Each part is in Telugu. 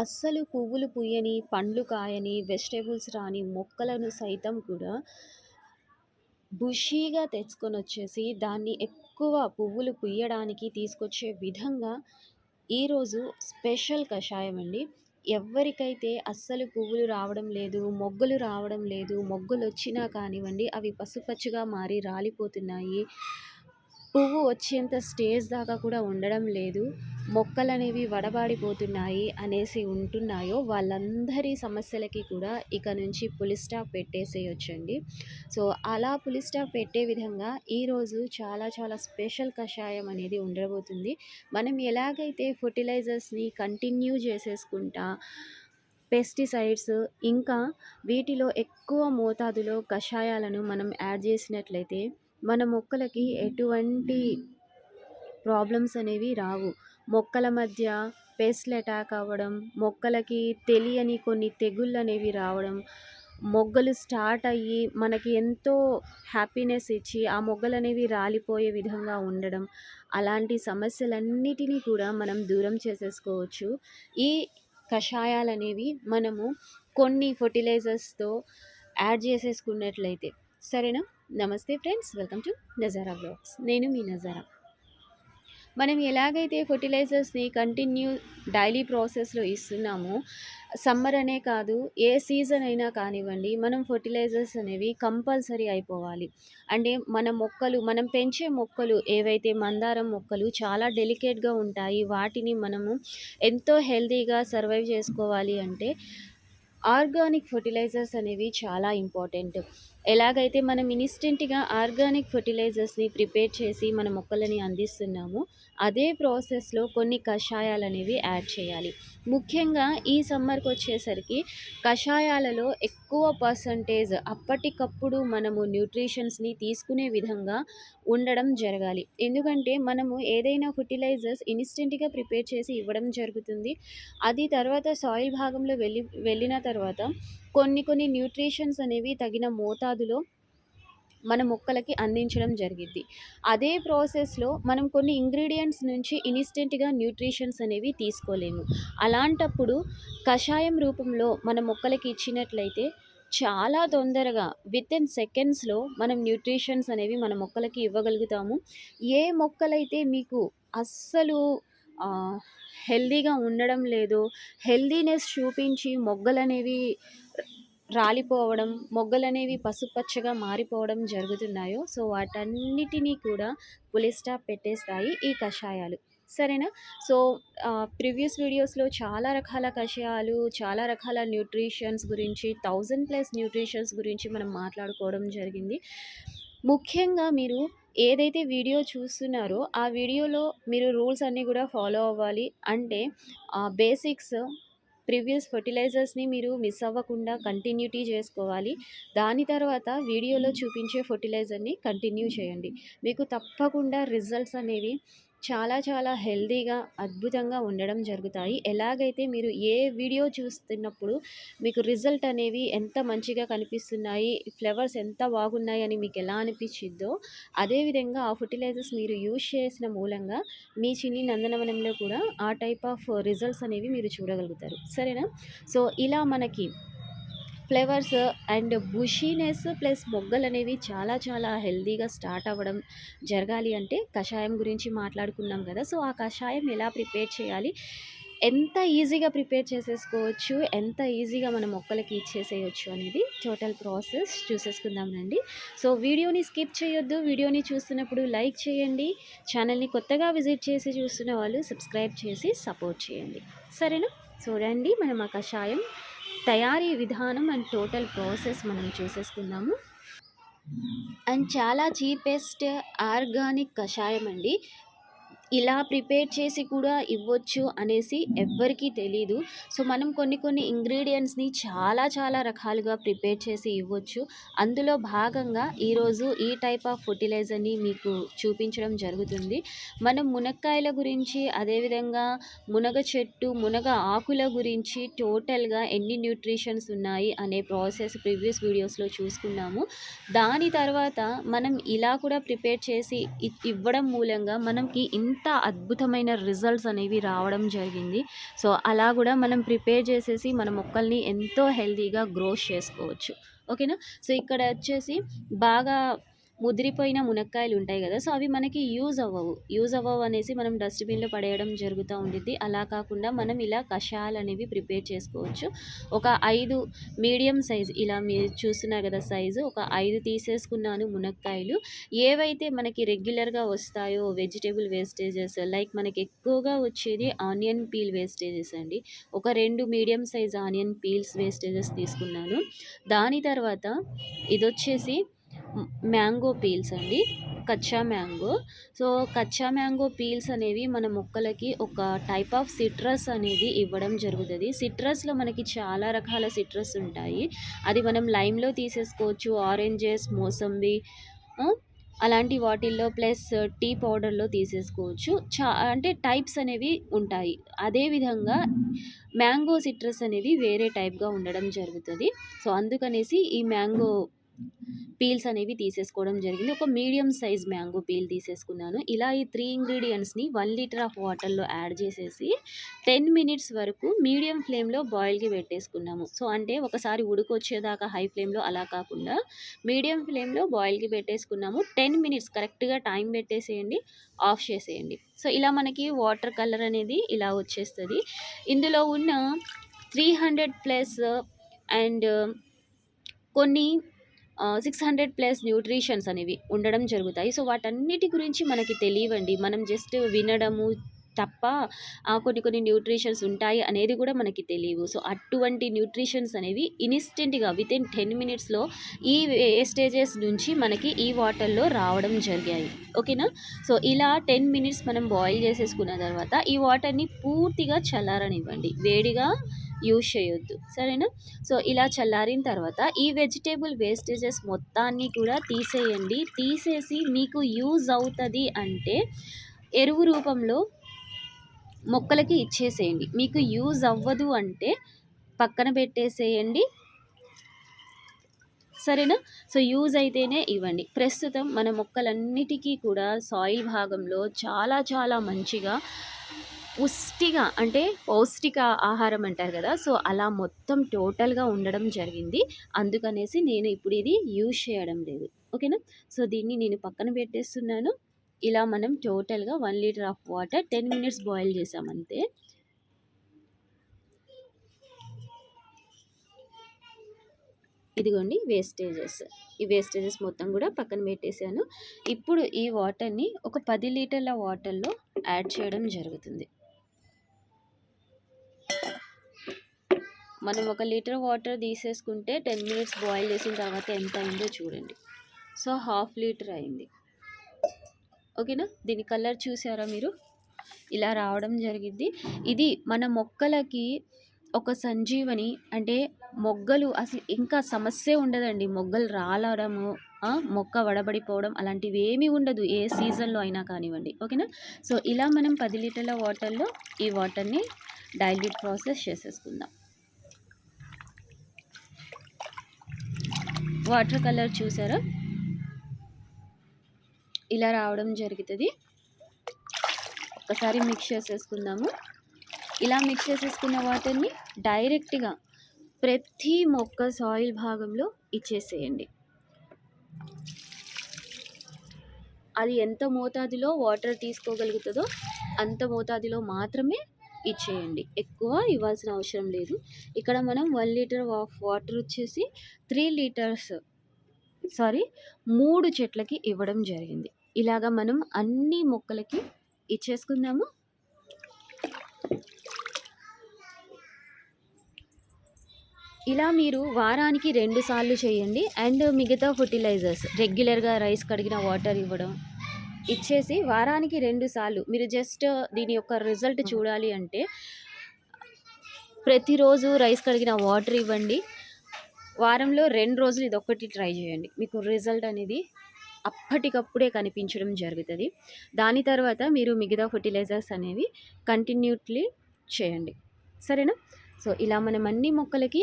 అస్సలు పువ్వులు పూయని, పండ్లు కాయని, వెజిటేబుల్స్ రాని మొక్కలను సైతం కూడా బుషీగా తెచ్చుకొని వచ్చేసి దాన్ని ఎక్కువ పువ్వులు పూయడానికి తీసుకొచ్చే విధంగా ఈరోజు స్పెషల్ కషాయం అండి. ఎవ్వరికైతే అస్సలు పువ్వులు రావడం లేదు, మొగ్గలు రావడం లేదు, మొగ్గలొచ్చినా కానివ్వండి, అవి పసుపచ్చుగా మారి రాలిపోతున్నాయి. పువ్వు వచ్చేంత స్టేజ్ దాకా కూడా ఉండడం లేదు. మొక్కలనేవి వడబాడిపోతున్నాయి అనేసి ఉంటున్నాయో వాళ్ళందరి సమస్యలకి కూడా ఇక నుంచి పులిస్టాప్ పెట్టేసేయొచ్చండి. సో, అలా పులిస్టాప్ పెట్టే విధంగా ఈరోజు చాలా చాలా స్పెషల్ కషాయం అనేది ఉండబోతుంది. మనం ఎలాగైతే ఫర్టిలైజర్స్ని కంటిన్యూ చేసేసుకుంటా పెస్టిసైడ్స్ ఇంకా వీటిలో ఎక్కువ మోతాదులో కషాయాలను మనం యాడ్ చేసినట్లయితే మన మొక్కలకి ఎటువంటి ప్రాబ్లమ్స్ అనేవి రావు. మొక్కల మధ్య పెస్ట్‌లు అటాక్ అవ్వడం, మొక్కలకి తెలియని కొన్ని తెగుళ్ళనేవి రావడం, మొగ్గలు స్టార్ట్ అయ్యి మనకి ఎంతో హ్యాపీనెస్ ఇచ్చి ఆ మొగ్గలు అనేవి రాలిపోయే విధంగా ఉండడం, అలాంటి సమస్యలన్నిటిని కూడా మనం దూరం చేసేసుకోవచ్చు. ఈ కషాయాలు అనేవి మనము కొన్ని ఫెర్టిలైజర్స్‌తో యాడ్ చేసేసుకున్నట్లయితే. సరేనా? నమస్తే friends. Welcome to Nazara blogs నేను మీ నజారా. మనం ఎలాగైతే ఫెర్టిలైజర్స్‌ని కంటిన్యూ డైలీ ప్రాసెస్‌లో ఇస్తున్నామో, సమ్మర్ అనే కాదు ఏ సీజన్ అయినా కానివ్వండి, మనం ఫెర్టిలైజర్స్ అనేవి కంపల్సరీ అయిపోవాలి. అంటే మన మొక్కలు మనం పెంచే మొక్కలు ఏవైతే మందారం మొక్కలు చాలా డెలికేట్‌గా ఉంటాయి. వాటిని మనము ఎంతో హెల్తీగా సర్వైవ్ చేసుకోవాలి అంటే ఆర్గానిక్ ఫర్టిలైజర్స్ అనేవి చాలా ఇంపార్టెంట్. ఎలాగైతే మనం ఇన్స్టెంట్గా ఆర్గానిక్ ఫర్టిలైజర్స్ని ప్రిపేర్ చేసి మన మొక్కలని అందిస్తున్నామో, అదే ప్రాసెస్‌లో కొన్ని కషాయాలు అనేవి యాడ్ చేయాలి. ముఖ్యంగా ఈ సమ్మర్‌కొచ్చేసరికి కషాయాలలో ఎక్కువ పర్సెంటేజ్ అప్పటికప్పుడు మనము న్యూట్రిషన్స్‌ని తీసుకునే విధంగా ఉండడం జరగాలి. ఎందుకంటే మనము ఏదైనా ఫర్టిలైజర్స్ ఇన్స్టెంట్గా ప్రిపేర్ చేసి ఇవ్వడం జరుగుతుంది. అది తర్వాత సాయిల్ భాగంలో వెళ్ళి వెళ్ళిన తర్వాత కొన్ని కొన్ని న్యూట్రిషన్స్ అనేవి తగిన మోతాదులో మన మొక్కలకి అందించడం జరిగిద్ది. అదే ప్రాసెస్‌లో మనం కొన్ని ఇంగ్రీడియంట్స్ నుంచి ఇన్స్టెంట్గా న్యూట్రిషన్స్ అనేవి తీసుకోలేము. అలాంటప్పుడు కషాయం రూపంలో మన మొక్కలకి ఇచ్చినట్లయితే చాలా తొందరగా విత్ ఇన్ సెకండ్స్‌లో మనం న్యూట్రిషన్స్ అనేవి మన మొక్కలకి ఇవ్వగలుగుతాము. ఏ మొక్కలైతే మీకు అస్సలు హెల్దీగా ఉండడం లేదు హెల్దీనెస్ చూపించి మొగ్గలనేవి రాలిపోవడం, మొగ్గలనేవి పసుపచ్చగా మారిపోవడం జరుగుతున్నాయో, సో, వాటన్నిటిని కూడా పులిస్టా పెట్టేస్తాయి ఈ కషాయాలు. సరేనా? సో, ప్రివియస్ ప్రీవియస్ వీడియోస్‌లో చాలా రకాల కషాయాలు, చాలా రకాల న్యూట్రిషన్స్ గురించి 1000+ న్యూట్రిషన్స్ గురించి మనం మాట్లాడుకోవడం జరిగింది. ముఖ్యంగా మీరు ఏదైతే వీడియో చూస్తున్నారో, ఆ వీడియోలో మీరు రూల్స్ అన్నీ కూడా ఫాలో అవ్వాలి. అంటే బేసిక్స్ ప్రీవియస్ ఫర్టిలైజర్స్ని మీరు మిస్ అవ్వకుండా కంటిన్యూటీ చేసుకోవాలి. దాని తర్వాత వీడియోలో చూపించే ఫెర్టిలైజర్‌ని కంటిన్యూ చేయండి. మీకు తప్పకుండా రిజల్ట్స్ అనేవి చాలా చాలా హెల్దీగా అద్భుతంగా ఉండడం జరుగుతాయి. ఎలాగైతే మీరు ఏ వీడియో చూస్తున్నప్పుడు మీకు రిజల్ట్ అనేవి ఎంత మంచిగా కనిపిస్తున్నాయి, ఫ్లవర్స్ ఎంత బాగున్నాయి అని మీకు ఎలా అనిపించిద్దో, అదేవిధంగా ఆ ఫర్టిలైజర్స్ మీరు యూజ్ చేసిన మూలంగా మీ చిన్ని నందనవనంలో కూడా ఆ టైప్ ఆఫ్ రిజల్ట్స్ అనేవి మీరు చూడగలుగుతారు. సరేనా? సో, ఇలా మనకి ఫ్లేవర్స్ అండ్ బుషీనెస్ ప్లస్ మొగ్గలు అనేవి చాలా చాలా హెల్దీగా స్టార్ట్ అవ్వడం జరగాలి అంటే కషాయం గురించి మాట్లాడుకున్నాం కదా! సో, ఆ కషాయం ఎలా ప్రిపేర్ చేయాలి, ఎంత ఈజీగా ప్రిపేర్ చేసేసుకోవచ్చు, ఎంత ఈజీగా మన మొక్కలకి ఇచ్చేసేయచ్చు అనేది టోటల్ ప్రాసెస్ చూసేసుకుందాం రండి. సో, వీడియోని స్కిప్ చేయొద్దు. వీడియోని చూస్తున్నప్పుడు లైక్ చేయండి. ఛానల్‌ని కొత్తగా విజిట్ చేసి చూస్తున్న వాళ్ళు సబ్స్క్రైబ్ చేసి సపోర్ట్ చేయండి. సరేనా? చూడండి మనం ఆ కషాయం తయారీ విధానం అండ్ టోటల్ ప్రాసెస్ మనం చూసేసుకుందాము. అండ్ చాలా చీపెస్ట్ ఆర్గానిక్ కషాయం అండి. ఇలా ప్రిపేర్ చేసి కూడా ఇవ్వచ్చు అనేసి ఎవ్వరికీ తెలీదు. సో, మనం కొన్ని కొన్ని ఇంగ్రీడియంట్స్ని చాలా చాలా రకాలుగా ప్రిపేర్ చేసి ఇవ్వచ్చు. అందులో భాగంగా ఈరోజు ఈ టైప్ ఆఫ్ ఫర్టిలైజర్ని మీకు చూపించడం జరుగుతుంది. మనం మునక్కాయల గురించి, అదేవిధంగా మునగ చెట్టు, మునగ ఆకుల గురించి టోటల్‌గా ఎన్ని న్యూట్రిషన్స్ ఉన్నాయి అనే ప్రాసెస్ ప్రీవియస్ వీడియోస్‌లో చూసుకున్నాము. దాని తర్వాత మనం ఇలా కూడా ప్రిపేర్ చేసి ఇవ్వడం మూలంగా మనకి ఇంత అంత అద్భుతమైన రిజల్ట్స్ అనేవి రావడం జరిగింది. సో అలా కూడా మనం ప్రిపేర్ చేసేసి మన మొక్కల్ని ఎంతో హెల్తీగా గ్రోస్ చేసుకోవచ్చు. ఓకేనా? సో ఇక్కడ వచ్చేసి బాగా ముదిరిపోయిన మునక్కాయలు ఉంటాయి కదా సో అవి మనకి యూజ్ అవ్వవు. యూజ్ అవ్వవు అనేసి మనం డస్ట్బిన్లో పడేయడం జరుగుతూ ఉండిద్ది. అలా కాకుండా మనం ఇలా కషాయాలు అనేవి ప్రిపేర్ చేసుకోవచ్చు. ఒక ఐదు మీడియం సైజ్ ఇలా మీరు చూస్తున్నారు కదా సైజు ఒక ఐదు తీసేసుకున్నాను మునక్కాయలు. ఏవైతే మనకి రెగ్యులర్గా వస్తాయో వెజిటేబుల్ వేస్టేజెస్ లైక్ మనకి ఎక్కువగా వచ్చేది ఆనియన్ పీల్ వేస్టేజెస్ అండి. ఒక రెండు medium size onion peels wastages తీసుకున్నాను. దాని తర్వాత ఇది వచ్చేసి మ్యాంగో పీల్స్ అండి. కచ్చా మ్యాంగో. సో కచ్చా మ్యాంగో పీల్స్ అనేవి మన మొక్కలకి ఒక టైప్ ఆఫ్ సిట్రస్ అనేది ఇవ్వడం జరుగుతుంది. సిట్రస్లో మనకి చాలా రకాల సిట్రస్ ఉంటాయి. అది మనం లైమ్లో తీసేసుకోవచ్చు. ఆరెంజెస్ మోసంబి అలాంటి వాటిల్లో ప్లస్ టీ పౌడర్లో తీసేసుకోవచ్చు. చా అంటే టైప్స్ అనేవి ఉంటాయి. అదేవిధంగా మ్యాంగో సిట్రస్ అనేది వేరే టైప్గా ఉండడం జరుగుతుంది. సో అందుకనేసి ఈ మ్యాంగో పీల్స్ అనేవి తీసేసుకోవడం జరిగింది. ఒక మీడియం సైజ్ మ్యాంగో పీల్ తీసేసుకున్నాను. ఇలా ఈ త్రీ ఇంగ్రీడియంట్స్ని వన్ లీటర్ ఆఫ్ వాటర్లో యాడ్ చేసేసి టెన్ మినిట్స్ వరకు మీడియం ఫ్లేమ్లో బాయిల్కి పెట్టేసుకున్నాము. సో అంటే ఒకసారి ఉడికొచ్చేదాకా హై ఫ్లేమ్లో అలా కాకుండా మీడియం ఫ్లేమ్లో బాయిల్కి పెట్టేసుకున్నాము. టెన్ మినిట్స్ కరెక్ట్గా టైం పెట్టేసేయండి ఆఫ్ చేసేయండి. సో ఇలా మనకి వాటర్ కలర్ అనేది ఇలా వచ్చేస్తుంది. ఇందులో ఉన్న త్రీ హండ్రెడ్ ప్లస్ అండ్ కొన్ని సిక్స్ హండ్రెడ్ ప్లస్ న్యూట్రిషన్స్ అనేవి ఉండడం జరుగుతాయి. సో వాటన్నిటి గురించి మనకి తెలియవండి. మనం జస్ట్ వినడము తప్ప ఆ కొన్ని కొన్ని న్యూట్రిషన్స్ ఉంటాయి అనేది కూడా మనకి తెలియవు. సో అటువంటి న్యూట్రిషన్స్ అనేవి ఇన్స్టెంట్గా విత్ ఇన్ టెన్ మినిట్స్లో ఈ వేస్టేజెస్ నుంచి మనకి ఈ వాటర్లో రావడం జరిగాయి. ఓకేనా? సో ఇలా టెన్ మినిట్స్ మనం బాయిల్ చేసేసుకున్న తర్వాత ఈ వాటర్ని పూర్తిగా చల్లారనివ్వండి. వేడిగా యూజ్ చేయొద్దు. సరేనా? సో ఇలా చల్లారిన తర్వాత ఈ వెజిటేబుల్ వేస్టేజెస్ మొత్తాన్ని కూడా తీసేయండి. తీసేసి మీకు యూజ్ అవుతుంది అంటే ఎరువు రూపంలో మొక్కలకి ఇచ్చేసేయండి. మీకు యూజ్ అవ్వదు అంటే పక్కన పెట్టేసేయండి. సరేనా? సో యూజ్ అయితేనే ఇవ్వండి. ప్రస్తుతం మన మొక్కలన్నిటికీ కూడా సాయిల్ భాగంలో చాలా చాలా మంచిగా పుష్టిగా అంటే పౌష్టిక ఆహారం అంటారు కదా? సో అలా మొత్తం టోటల్గా ఉండడం జరిగింది. అందుకనేసి నేను ఇప్పుడు ఇది యూజ్ చేయడం లేదు. ఓకేనా? సో దీన్ని నేను పక్కన పెట్టేస్తున్నాను. ఇలా మనం టోటల్గా one litre of water ten minutes boil చేసామంతే ఇదిగోండి వేస్టేజెస్. ఈ వేస్టేజెస్ మొత్తం కూడా పక్కన పెట్టేశాను ఇప్పుడు ఈ వాటర్ని ఒక పది లీటర్ల వాటర్లో యాడ్ చేయడం జరుగుతుంది. మనం ఒక లీటర్ వాటర్ తీసేసుకుంటే టెన్ మినిట్స్ బాయిల్ చేసిన తర్వాత ఎంత అయిందో చూడండి. సో హాఫ్ లీటర్ అయింది. ఓకేనా? దీని కలర్ చూసారా మీరు? ఇలా రావడం జరిగింది. ఇది మన మొక్కలకి ఒక సంజీవని అంటే మొగ్గలు అసలు ఇంకా సమస్య ఉండదండి. మొగ్గలు రాలడము మొక్క వడబడిపోవడం అలాంటివి ఏమీ ఉండదు. ఏ సీజన్లో అయినా కానివ్వండి. ఓకేనా? సో ఇలా మనం పది లీటర్ల వాటర్లో ఈ వాటర్ని డైల్యూట్ ప్రాసెస్ చేసేసుకుందాం. వాటర్ కలర్ చూసారా? ఇలా రావడం జరుగుతుంది. ఒక్కసారి మిక్స్ చేసేసుకుందాము. ఇలా మిక్స్ చేసేసుకున్న వాటర్ని డైరెక్ట్గా ప్రతి మొక్క సాయిల్ భాగంలో ఇచ్చేసేయండి. అది ఎంత మోతాదులో వాటర్ తీసుకోగలుగుతుందో అంత మోతాదులో మాత్రమే ఇచ్చేయండి. ఎక్కువ ఇవ్వాల్సిన అవసరం లేదు. ఇక్కడ మనం వన్ లీటర్ ఆఫ్ వాటర్ వచ్చేసి త్రీ లీటర్స్ సారీ మూడు చెట్లకి ఇవ్వడం జరిగింది. ఇలాగ మనం అన్ని మొక్కలకి ఇచ్చేసుకుందాము. ఇలా మీరు వారానికి రెండు సార్లు చేయండి. అండ్ మిగతా ఫర్టిలైజర్స్ రెగ్యులర్గా రైస్ కడిగిన వాటర్ ఇవ్వడం ఇచ్చేసి వారానికి రెండు సార్లు మీరు జస్ట్ దీని యొక్క రిజల్ట్ చూడాలి అంటే ప్రతిరోజు రైస్ కడిగిన వాటర్ ఇవ్వండి. వారంలో రెండు రోజులు ఇది ఒక్కటి ట్రై చేయండి. మీకు రిజల్ట్ అనేది అప్పటికప్పుడే కనిపించడం జరుగుతుంది. దాని తర్వాత మీరు మిగతా ఫర్టిలైజర్స్ అనేవి కంటిన్యూట్లీ చేయండి. సరేనా? సో ఇలా మనం అన్ని మొక్కలకి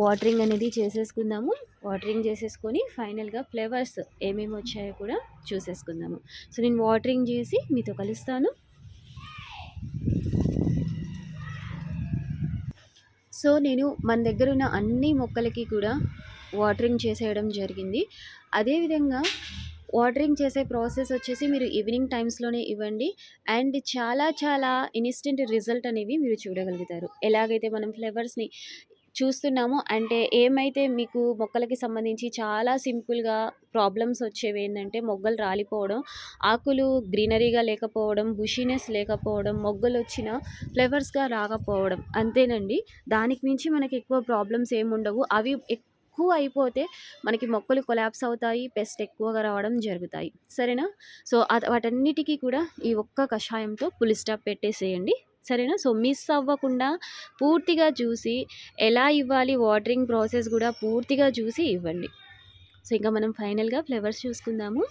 వాటరింగ్ అనేది చేసేసుకుందాము. వాటరింగ్ చేసేసుకొని ఫైనల్గా ఫ్లేవర్స్ ఏమేమి వచ్చాయో కూడా చూసేసుకుందాము. సో నేను వాటరింగ్ చేసి మీతో కలుస్తాను. సో నేను మన దగ్గర ఉన్న అన్ని మొక్కలకి కూడా వాటరింగ్ చేసేయడం జరిగింది. అదేవిధంగా వాటరింగ్ చేసే ప్రాసెస్ వచ్చేసి మీరు ఈవినింగ్ టైమ్స్‌లోనే ఇవ్వండి. అండ్ చాలా చాలా ఇన్స్టెంట్ రిజల్ట్ అనేవి మీరు చూడగలుగుతారు. ఎలాగైతే మనం ఫ్లేవర్స్ని చూస్తున్నామో అంటే ఏమైతే మీకు మొక్కలకి సంబంధించి చాలా సింపుల్‌గా ప్రాబ్లమ్స్ వచ్చేవి ఏంటంటే మొగ్గలు రాలిపోవడం, ఆకులు గ్రీనరీగా లేకపోవడం, బుషీనెస్ లేకపోవడం, మొగ్గలు వచ్చిన ఫ్లేవర్స్గా రాకపోవడం అంతేనండి. దానికి మించి మనకి ఎక్కువ ప్రాబ్లమ్స్ ఏముండవు. అవి ఎక్కువ అయిపోతే మనకి మొక్కలు కొలాప్స్ అవుతాయి. పెస్ట్ ఎక్కువగా రావడం జరుగుతాయి. సరేనా? సో, వాటన్నిటికీ వాటన్నిటికి కూడా ఈ ఒక్క కషాయంతో పులి స్టాప్ పెట్టేసేయండి. సరేనా? సో, మిస్ అవ్వకుండా పూర్తిగా చూసి ఎలా ఇవ్వాలి వాటరింగ్ ప్రాసెస్ కూడా పూర్తిగా చూసి ఇవ్వండి. సో, ఇంకా మనం ఫైనల్‌గా ఫ్లవర్స్ చూసుకుందాము.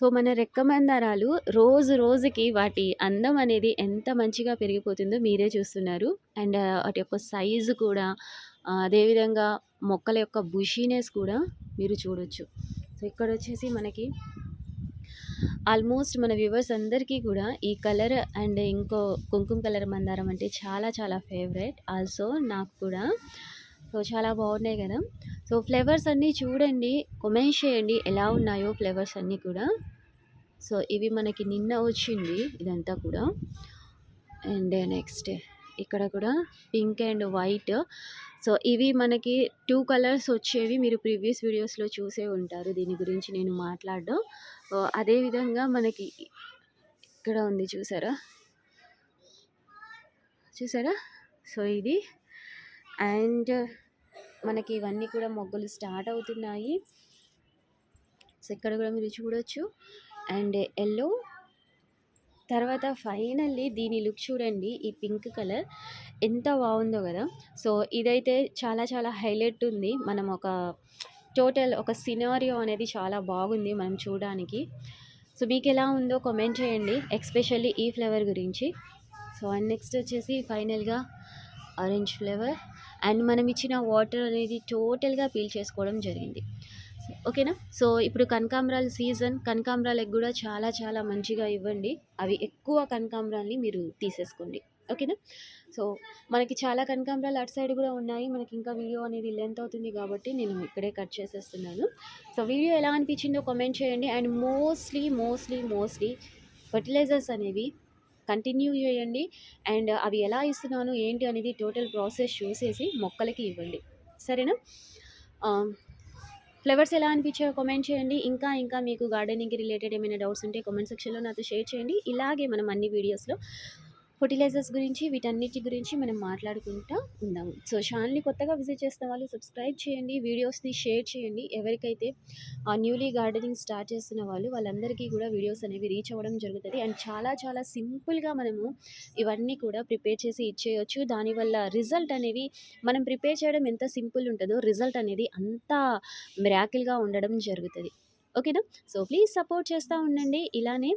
సో, మన రెక్క మందారాలు రోజు రోజుకి వాటి అందం అనేది ఎంత మంచిగా పెరిగిపోతుందో మీరే చూస్తున్నారు. అండ్ వాటి యొక్క సైజు కూడా అదేవిధంగా మొక్కల యొక్క బుషీనెస్ కూడా మీరు చూడొచ్చు. సో, ఇక్కడ వచ్చేసి మనకి ఆల్మోస్ట్ మన వ్యూవర్స్ అందరికీ కూడా ఈ కలర్ అండ్ ఇంకో కుంకుమ కలర్ మందారం అంటే చాలా చాలా ఫేవరెట్. ఆల్సో నాకు కూడా. సో, చాలా బాగున్నాయి కదా సో, ఫ్లేవర్స్ అన్నీ చూడండి. కొమెంట్ చేయండి ఎలా ఉన్నాయో ఫ్లేవర్స్ అన్నీ కూడా. సో, ఇవి మనకి నిన్న వచ్చింది ఇదంతా కూడా. అండ్ నెక్స్ట్ ఇక్కడ కూడా పింక్ అండ్ వైట్. సో, ఇవి మనకి టూ కలర్స్ వచ్చేవి మీరు ప్రీవియస్ వీడియోస్‌లో చూసే ఉంటారు. దీని గురించి నేను మాట్లాడడం. అదేవిధంగా అదే విధంగా మనకి ఇక్కడ ఉంది చూసారా? చూసారా? సో, ఇది అండ్ మనకి ఇవన్నీ కూడా మొగ్గలు స్టార్ట్ అవుతున్నాయి. సో, ఇక్కడ కూడా మీరు చూడొచ్చు. అండ్ ఎల్లో తర్వాత ఫైనల్లీ దీని లుక్ చూడండి. ఈ పింక్ కలర్ ఎంత బాగుందో కదా సో, ఇదైతే చాలా చాలా హైలైట్ ఉంది. మనం ఒక టోటల్ ఒక సినారియో అనేది చాలా బాగుంది మనం చూడడానికి. సో, మీకు ఎలా ఉందో కామెంట్ చేయండి. ఎక్స్పెషల్లీ ఈ ఫ్లేవర్ గురించి. సో, అండ్ నెక్స్ట్ వచ్చేసి ఫైనల్‌గా ఆరెంజ్ ఫ్లేవర్ అండ్ మనం ఇచ్చిన వాటర్ అనేది టోటల్‌గా పీల్ చేసుకోవడం జరిగింది. ఓకేనా? సో, ఇప్పుడు కనకాంబరాల సీజన్. కనకాంబరాలకు కూడా చాలా చాలా మంచిగా ఇవ్వండి. అవి ఎక్కువ కనకాంబరాల్ని మీరు తీసేసుకోండి. ఓకేనా? సో, మనకి చాలా కనకాంబరాలు అటు సైడ్ కూడా ఉన్నాయి. మనకి ఇంకా వీడియో అనేది లెంత్ అవుతుంది కాబట్టి నేను ఇక్కడే కట్ చేసేస్తున్నాను. సో, వీడియో ఎలా అనిపించిందో కామెంట్ చేయండి. And mostly, mostly, mostly fertilizers అనేవి కంటిన్యూ చేయండి. అండ్ అవి ఎలా ఇస్తున్నాను ఏంటి అనేది టోటల్ ప్రాసెస్ చూసేసి మొక్కలకి ఇవ్వండి. సరేనా? ఫ్లవర్స్ ఎలా అనిపించాయో కామెంట్ చేయండి. ఇంకా ఇంకా మీకు గార్డెనింగ్‌కి రిలేటెడ్ ఏమైనా డౌట్స్ ఉంటే కామెంట్ సెక్షన్‌లో నాతో షేర్ చేయండి. ఇలాగే మనం అన్ని వీడియోస్‌లో ఫెర్టిలైజర్స్ గురించి వీటన్నిటి గురించి మనం మాట్లాడుకుంటూ ఉందాము. సో, ఛానల్ని కొత్తగా విజిట్ చేస్తున్న వాళ్ళు సబ్స్క్రైబ్ చేయండి. వీడియోస్‌ని షేర్ చేయండి. ఎవరికైతే ఆ న్యూలీ గార్డెనింగ్ స్టార్ట్ చేస్తున్న వాళ్ళు వాళ్ళందరికీ కూడా వీడియోస్ అనేవి రీచ్ అవ్వడం జరుగుతుంది అండ్ చాలా చాలా సింపుల్‌గా మనము ఇవన్నీ కూడా ప్రిపేర్ చేసి ఇచ్చేయచ్చు దానివల్ల రిజల్ట్ అనేవి మనం ప్రిపేర్ చేయడం ఎంత సింపుల్ ఉంటుందో రిజల్ట్ అనేది అంత మిరాకిల్‌గా ఉండడం జరుగుతుంది ఓకేనా? సో, ప్లీజ్ సపోర్ట్ చేస్తూ ఉండండి. ఇలానే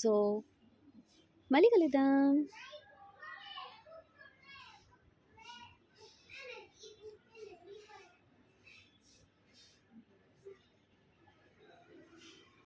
ஸோ மளிகலை தான்